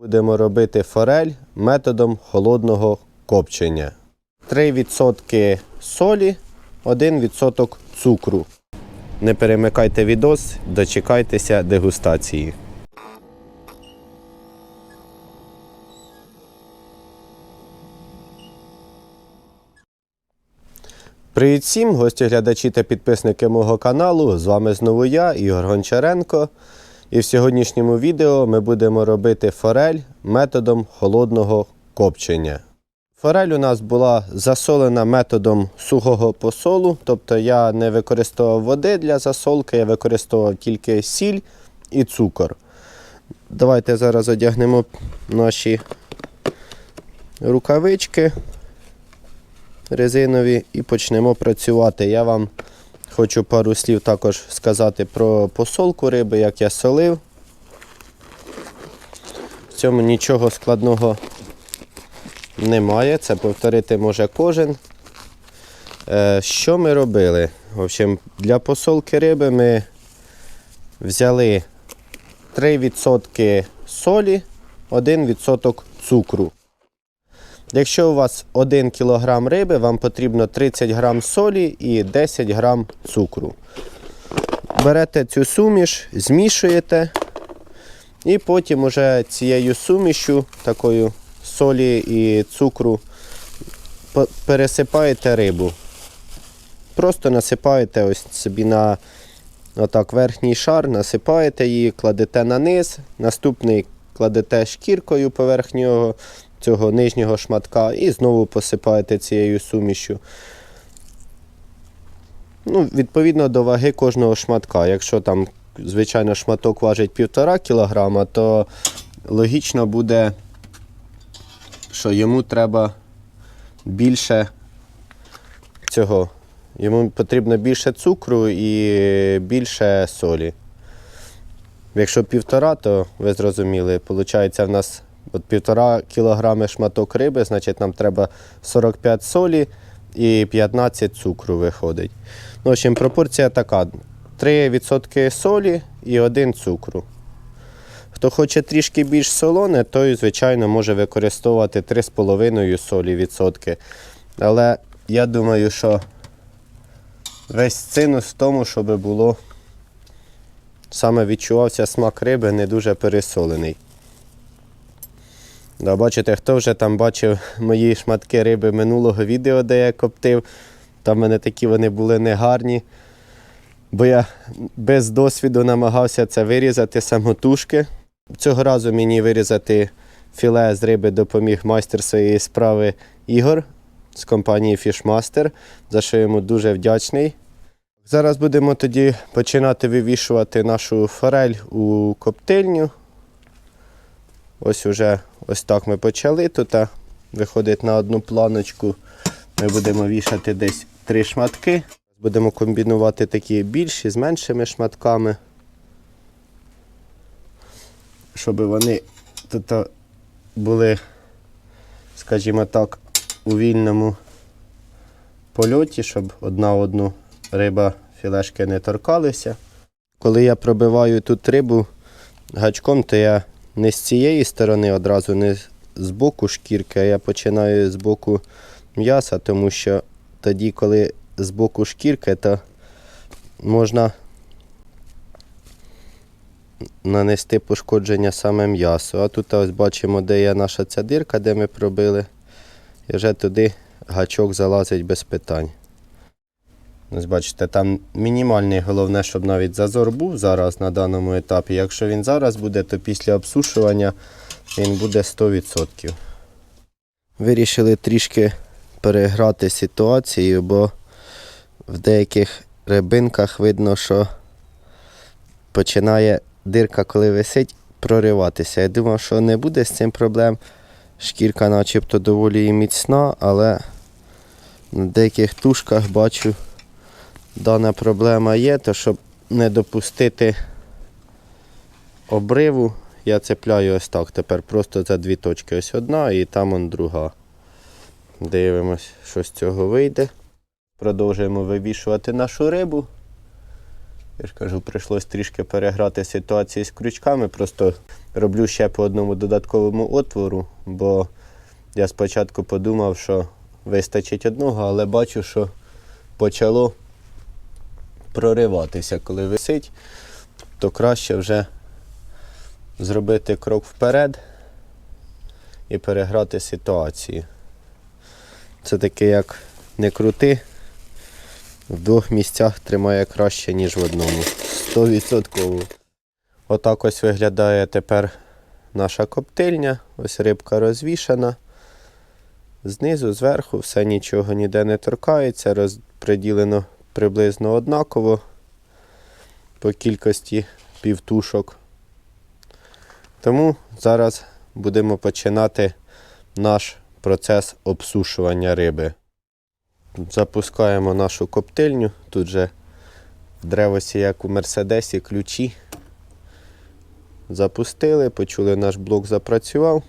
Будемо робити форель методом холодного копчення. 3% солі, 1% цукру. Не перемикайте відос, дочекайтеся дегустації. Привіт всім, гості, глядачі та підписники мого каналу. З вами знову я, Ігор Гончаренко. І в сьогоднішньому відео ми будемо робити форель методом холодного копчення. Форель у нас була засолена методом сухого посолу, тобто я не використовував води для засолки, я використовував тільки сіль і цукор. Давайте зараз одягнемо наші рукавички резинові і почнемо працювати. Я вам хочу пару слів також сказати про посолку риби, як я солив. В цьому нічого складного немає, це повторити може кожен. Е, Що ми робили? В общем, для посолки риби ми взяли 3% солі, 1% цукру. Якщо у вас 1 кг риби, вам потрібно 30 г солі і 10 г цукру. Берете цю суміш, змішуєте, і потім уже цією сумішю, такою солі і цукру, пересипаєте рибу. Просто насипаєте ось собі на отак, верхній шар, насипаєте її, кладете на низ, наступний кладете шкіркою поверх нього цього нижнього шматка і знову посипаєте цією сумішю. Ну, відповідно до ваги кожного шматка. Якщо там, звичайно, шматок важить 1,5 кг, то логічно буде, що йому треба більше цього. Йому потрібно більше цукру і більше солі. Якщо півтора, то ви зрозуміли, виходить, в нас от півтора кілограми шматок риби, значить нам треба 45 солі і 15 цукру виходить. Ну, в общем, пропорція така: 3% солі і 1 цукру. Хто хоче трішки більш солоне, той, звичайно, може використовувати 3,5 солі відсотки. Але я думаю, що весь цинус в тому, щоб було саме відчувався смак риби не дуже пересолений. Да, бачите, хто вже там бачив мої шматки риби минулого відео, де я коптив, там мене такі вони були негарні. Бо я без досвіду намагався це вирізати самотужки. Цього разу мені вирізати філе з риби допоміг майстер своєї справи Ігор з компанії Fishmaster, за що йому дуже вдячний. Зараз будемо тоді починати вивішувати нашу форель у коптильню. Ось уже ось так ми почали тут. Виходить на одну планочку. Ми будемо вішати десь три шматки. Будемо комбінувати такі більші з меншими шматками. Щоб вони тут були, скажімо так, у вільному польоті, щоб одна одну риба філешки не торкалися. Коли я пробиваю тут рибу гачком, то я не з цієї сторони одразу, не з боку шкірки, а я починаю з боку м'яса, тому що тоді, коли з боку шкірки, то можна нанести пошкодження саме м'ясу. А тут ось бачимо, де є наша ця дирка, де ми пробили. І вже туди гачок залазить без питань. Ось бачите, там мінімальний, головне, щоб навіть зазор був зараз на даному етапі. Якщо він зараз буде, то після обсушування він буде 100%. Вирішили трішки переграти ситуацію, бо в деяких рибинках видно, що починає дирка, коли висить, прориватися. Я думав, що не буде з цим проблем. Шкірка начебто доволі і міцна, але на деяких тушках бачу дана проблема є, то щоб не допустити обриву, я цепляю ось так. Тепер просто за дві точки. Ось одна і там он друга. Дивимось, що з цього вийде. Продовжуємо вивішувати нашу рибу. Я ж кажу, прийшлось трішки переграти ситуацію з крючками. Просто роблю ще по одному додатковому отвору, бо я спочатку подумав, що вистачить одного, але бачу, що почало прориватися. Коли висить, то краще вже зробити крок вперед і переграти ситуацію. Це таке, як не крути, в двох місцях тримає краще, ніж в одному. 100%. Отак ось виглядає тепер наша коптильня. Ось рибка розвішана. Знизу, зверху, все нічого ніде не торкається, розподілено приблизно однаково по кількості півтушок. Тому зараз будемо починати наш процес обсушування риби. Запускаємо нашу коптильню. Тут же в древосі, як у Мерседесі, ключі. Запустили, почули, наш блок запрацював.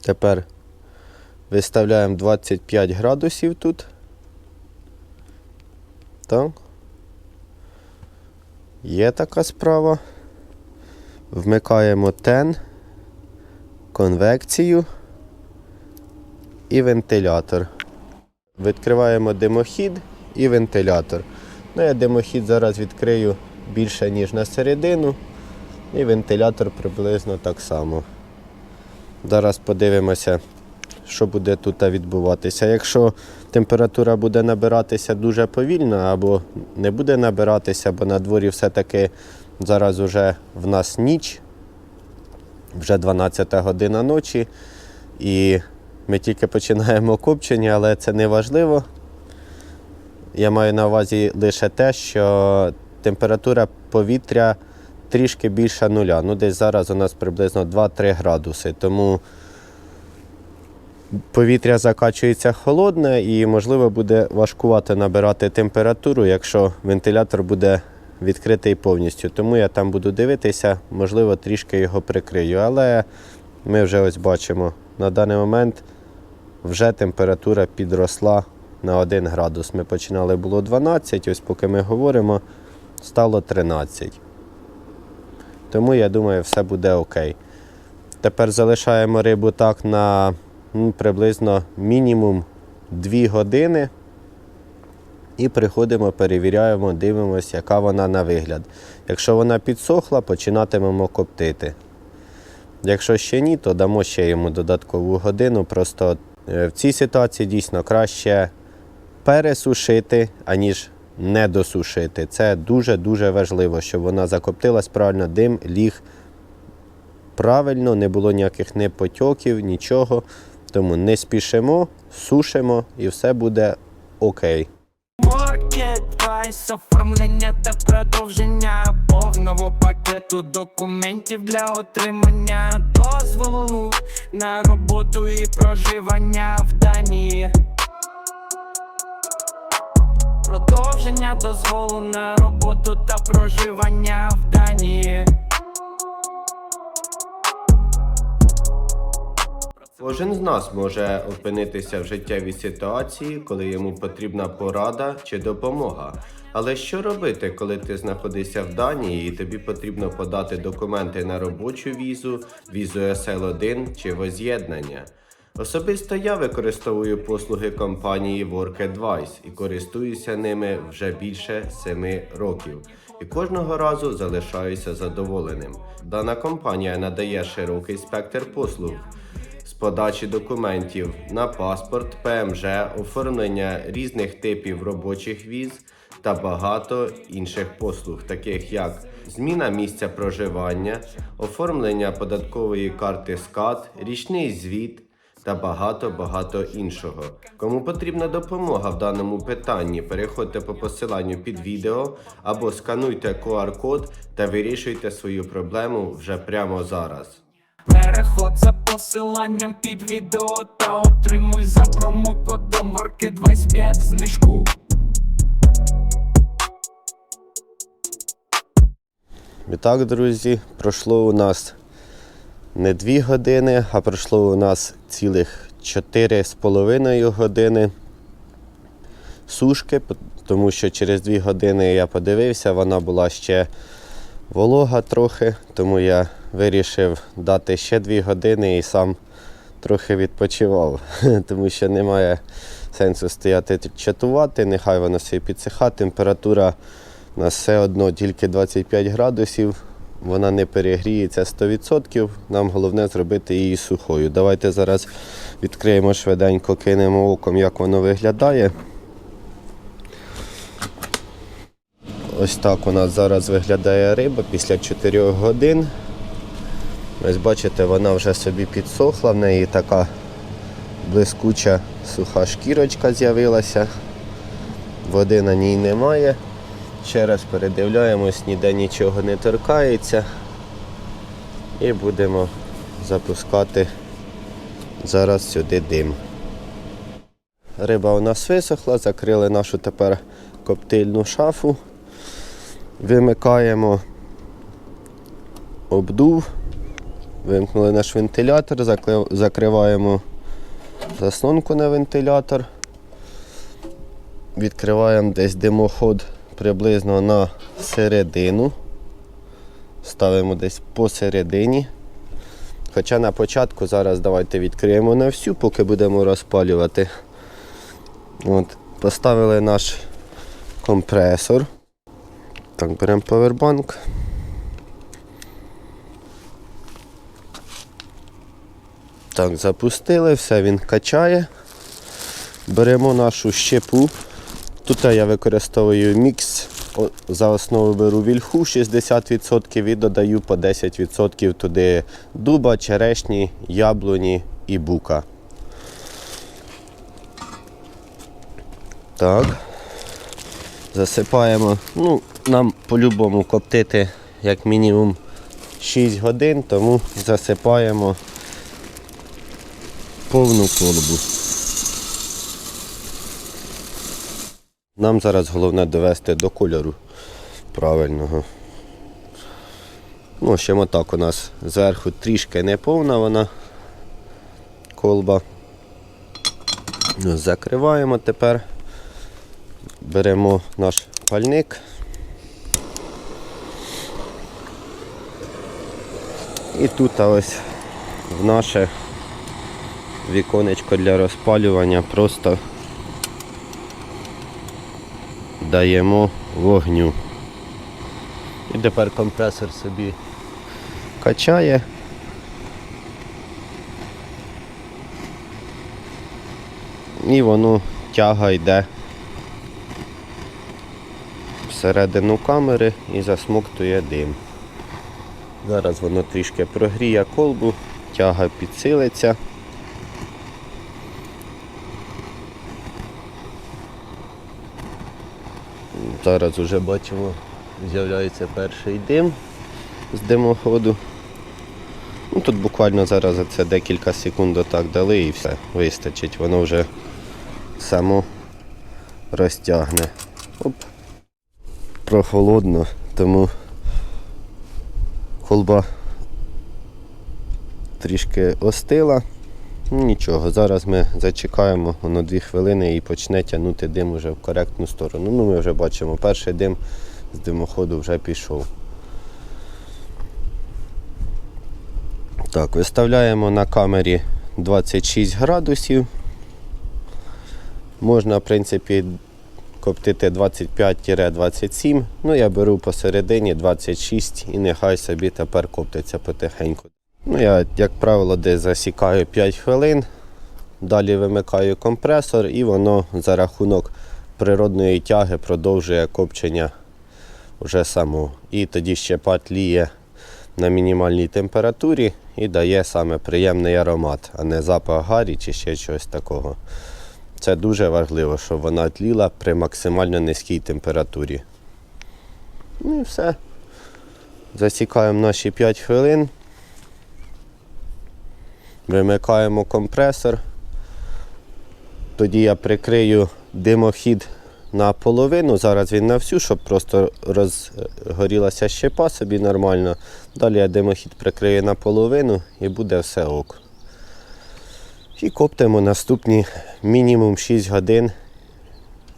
Тепер виставляємо 25 градусів тут. Так. Є така справа. Вмикаємо тен, конвекцію і вентилятор. Відкриваємо димохід і вентилятор. Ну, я димохід зараз відкрию більше, ніж на середину, і вентилятор приблизно так само. Зараз подивимося, що буде тут відбуватися. Якщо температура буде набиратися дуже повільно або не буде набиратися, бо на дворі все-таки зараз вже в нас ніч, вже 12 година ночі. І ми тільки починаємо копчення, але це не важливо. Я маю на увазі лише те, що температура повітря трішки більша нуля. Ну, десь зараз у нас приблизно 2-3 градуси. Тому повітря закачується холодне і, можливо, буде важкувати набирати температуру, якщо вентилятор буде відкритий повністю. Тому я там буду дивитися, можливо, трішки його прикрию. Але ми вже ось бачимо, на даний момент вже температура підросла на 1 градус. Ми починали було 12, ось поки ми говоримо, стало 13. Тому я думаю, все буде окей. Тепер залишаємо рибу так на приблизно мінімум 2 години. І приходимо, перевіряємо, дивимося, яка вона на вигляд. Якщо вона підсохла, починатимемо коптити. Якщо ще ні, то дамо ще йому додаткову годину. Просто е, в цій ситуації дійсно краще пересушити, аніж не досушити. Це дуже-дуже важливо, щоб вона закоптилась правильно, дим ліг правильно, не було ніяких не потьоків, нічого. Тому не спішимо, сушимо і все буде окей. Price, оформлення та продовження повного пакету документів для отримання дозволу на роботу і проживання в Данії. Продовження дозволу на роботу та проживання в Данії. Кожен з нас може опинитися в життєвій ситуації, коли йому потрібна порада чи допомога. Але що робити, коли ти знаходишся в Данії і тобі потрібно подати документи на робочу візу, візу SL1 чи воз'єднання? Особисто я використовую послуги компанії WorkAdvice і користуюся ними вже більше 7 років. І кожного разу залишаюся задоволеним. Дана компанія надає широкий спектр послуг подачі документів на паспорт, ПМЖ, оформлення різних типів робочих віз та багато інших послуг, таких як зміна місця проживання, оформлення податкової карти СКАТ, річний звіт та багато-багато іншого. Кому потрібна допомога в даному питанні, переходьте по посиланню під відео або скануйте QR-код та вирішуйте свою проблему вже прямо зараз. Переход за посиланням під відео та отримуй за промокодом Market 25 знижку. І друзі, пройшло у нас не 2 години, а пройшло у нас цілих 4,5 години сушки, тому що через 2 години я подивився, вона була ще волога трохи, тому я вирішив дати ще 2 години і сам трохи відпочивав, тому що немає сенсу стояти чатувати, нехай воно собі підсиха. Температура у нас все одно тільки 25 градусів, вона не перегріється 100%. Нам головне зробити її сухою. Давайте зараз відкриємо швиденько, кинемо оком, як воно виглядає. Ось так у нас зараз виглядає риба після 4 годин. Ось бачите, вона вже собі підсохла, в неї така блискуча суха шкірочка з'явилася. Води на ній немає. Ще раз передивляємось, ніде нічого не торкається. І будемо запускати зараз сюди дим. Риба у нас висохла, закрили нашу тепер коптильну шафу. Вимикаємо обдув, вимкнули наш вентилятор, закриваємо заслонку на вентилятор. Відкриваємо десь димоход приблизно на середину. Ставимо десь посередині. Хоча на початку зараз давайте відкриємо на всю, поки будемо розпалювати. От, поставили наш компресор. Так, беремо павербанк. Так, запустили, все, він качає. Беремо нашу щепу. Тут я використовую мікс. За основу беру вільху 60% і додаю по 10% туди дуба, черешні, яблуні і бука. Так. Засипаємо. Ну, нам по-любому коптити як мінімум 6 годин, тому засипаємо повну колбу. Нам зараз головне довести до кольору правильного. Ну, ще отак у нас зверху трішки не повна вона колба. Ну, Закриваємо тепер. Беремо наш пальник. І тут ось в наше віконечко для розпалювання просто даємо вогню. І тепер компресор собі качає. І воно тяга йде всередину камери і засмоктує дим. Зараз воно трішки прогріє колбу, тяга підсилиться. Зараз вже бачимо, з'являється перший дим з димоходу. Ну, Тут буквально зараз це декілька секунд отак дали і все, вистачить. Воно вже само розтягне. Оп. Прохолодно, тому колба трішки остила. Нічого, зараз ми зачекаємо воно 2 хвилини і почне тягнути дим уже в коректну сторону. Ну, ми вже бачимо, перший дим з димоходу вже пішов. Так, виставляємо на камері 26 градусів. Можна, в принципі, коптити 25-27. Ну, я беру посередині 26 і нехай собі тепер коптиться потихеньку. Ну, я, як правило, десь засікаю 5 хвилин, далі вимикаю компресор і воно за рахунок природної тяги продовжує копчення вже само. І тоді щепа тліє на мінімальній температурі і дає саме приємний аромат, а не запах гарі чи ще щось такого. Це дуже важливо, щоб вона тліла при максимально низькій температурі. Ну і все. Засікаємо наші 5 хвилин. Вимикаємо компресор. Тоді я прикрию димохід на половину, зараз він на всю, щоб просто розгорілася щепа собі нормально. Далі я димохід прикрию наполовину і буде все ок. І коптимо наступні мінімум 6 годин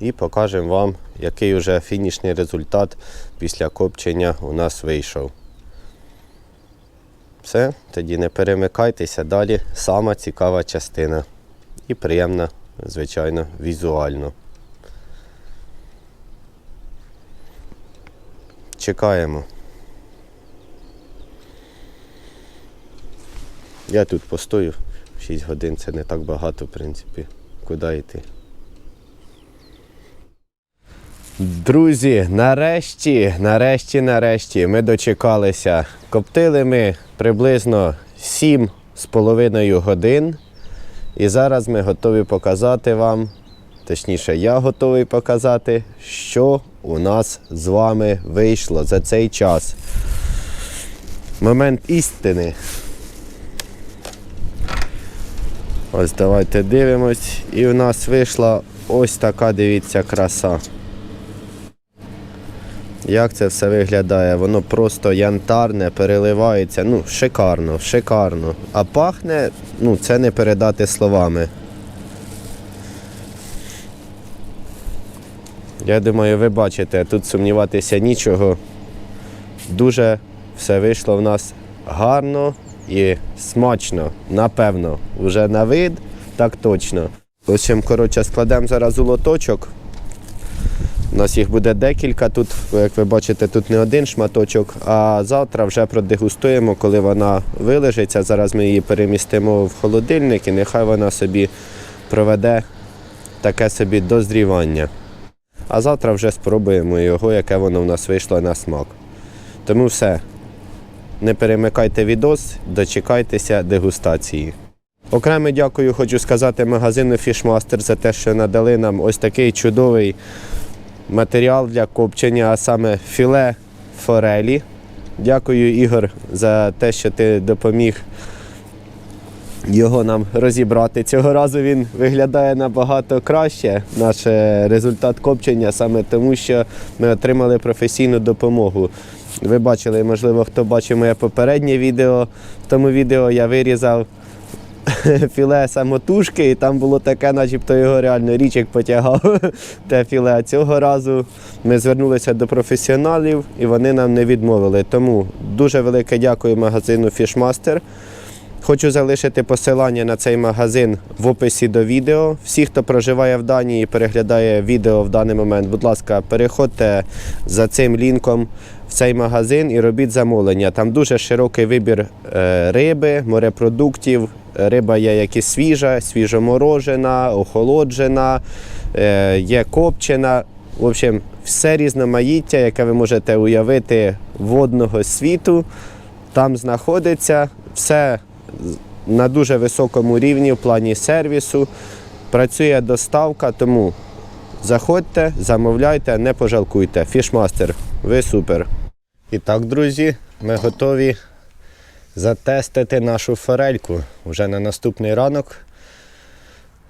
і покажемо вам, який вже фінішний результат після копчення у нас вийшов. Все, тоді не перемикайтеся далі. Сама цікава частина. І приємна, звичайно, візуально. Чекаємо. Я тут постою 6 годин, це не так багато, в принципі. Куди йти? Друзі, нарешті, нарешті, нарешті ми дочекалися. Коптили ми приблизно 7 з половиною годин. І зараз ми готові показати вам, точніше, я готовий показати, що у нас з вами вийшло за цей час. Момент істини. Ось давайте дивимось. І в нас вийшла ось така, дивіться, краса. Як це все виглядає? Воно просто янтарне, переливається. Ну, шикарно, шикарно. А пахне, ну, це не передати словами. Я думаю, ви бачите, тут сумніватися нічого. Дуже все вийшло в нас гарно і смачно, напевно. Уже на вид, так точно. В общем, коротше, складемо зараз у лоточок. У нас їх буде декілька тут, як ви бачите, тут не один шматочок, а завтра вже продегустуємо, коли вона вилежиться. Зараз ми її перемістимо в холодильник і нехай вона собі проведе таке собі дозрівання. А завтра вже спробуємо його, яке воно в нас вийшло на смак. Тому все. Не перемикайте відос, дочекайтеся дегустації. Окремо дякую, хочу сказати магазину Fishmaster за те, що надали нам ось такий чудовий матеріал для копчення, а саме філе форелі. Дякую, Ігор, за те, що ти допоміг його нам розібрати. Цього разу він виглядає набагато краще, наш е, результат копчення, саме тому, що ми отримали професійну допомогу. Ви бачили, можливо, хто бачив моє попереднє відео. В тому відео я вирізав філе самотужки, і там було таке, начебто його реально річик потягав те філе. А цього разу ми звернулися до професіоналів і вони нам не відмовили. Тому дуже велике дякую магазину Fishmaster. Хочу залишити посилання на цей магазин в описі до відео. Всі, хто проживає в Данії і переглядає відео в даний момент, будь ласка, переходьте за цим лінком цей магазин і робіть замовлення. Там дуже широкий вибір е, риби, морепродуктів. Риба є як і свіжа, свіжоморожена, охолоджена, е, є копчена. В общем, все різноманіття, яке ви можете уявити водного світу, там знаходиться. Все на дуже високому рівні в плані сервісу. Працює доставка, тому заходьте, замовляйте, не пожалкуйте. Фішмастер, ви супер. І так, друзі, ми готові затестити нашу форельку вже на наступний ранок.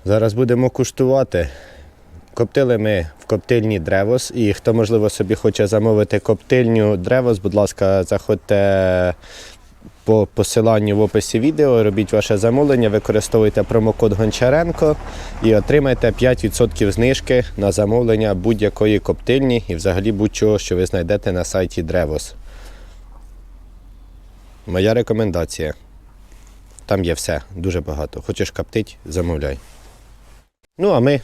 Зараз будемо куштувати. Коптили ми в коптильні Древос. І хто, можливо, собі хоче замовити коптильню Древос, будь ласка, заходьте по посиланню в описі відео, робіть ваше замовлення, використовуйте промокод Гончаренко і отримайте 5% знижки на замовлення будь-якої коптильні і взагалі будь-чого, що ви знайдете на сайті Древос. Моя рекомендація. Там є все, дуже багато. Хочеш коптить, замовляй. Ну, а ми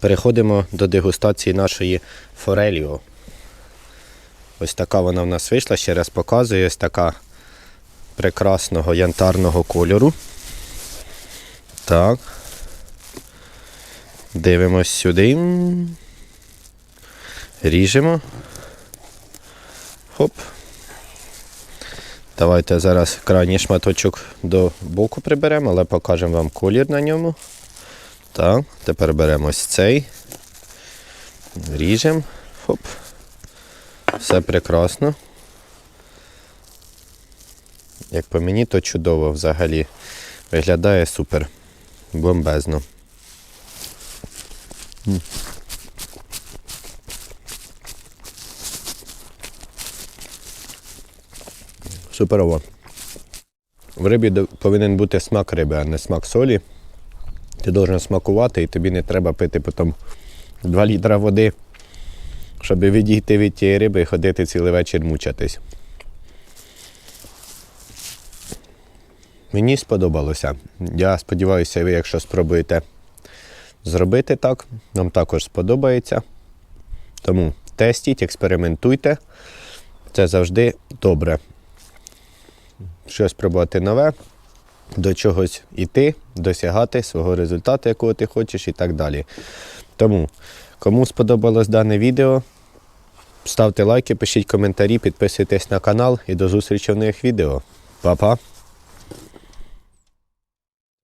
переходимо до дегустації нашої Фореліо. Ось така вона в нас вийшла, ще раз показую, ось така прекрасного янтарного кольору. Так. Дивимось сюди. Ріжемо. Хоп. Давайте зараз крайній шматочок до боку приберемо, але покажемо вам колір на ньому. Так, тепер беремо ось цей. Ріжемо. Хоп. Все прекрасно. Як по мені, то чудово взагалі. Виглядає супер. Бомбезно. Суперово. В рибі повинен бути смак риби, а не смак солі. Ти должен смакувати, і тобі не треба пити потім 2 літра води, щоб відійти від тієї риби і ходити цілий вечір мучатись. Мені сподобалося. Я сподіваюся, ви, якщо спробуєте зробити так, вам також сподобається. Тому тестіть, експериментуйте. Це завжди добре. Щось пробувати нове, до чогось іти, досягати свого результату, якого ти хочеш, і так далі. Тому, кому сподобалось дане відео, ставте лайки, пишіть коментарі, підписуйтесь на канал і до зустрічі в нових відео. Па-па!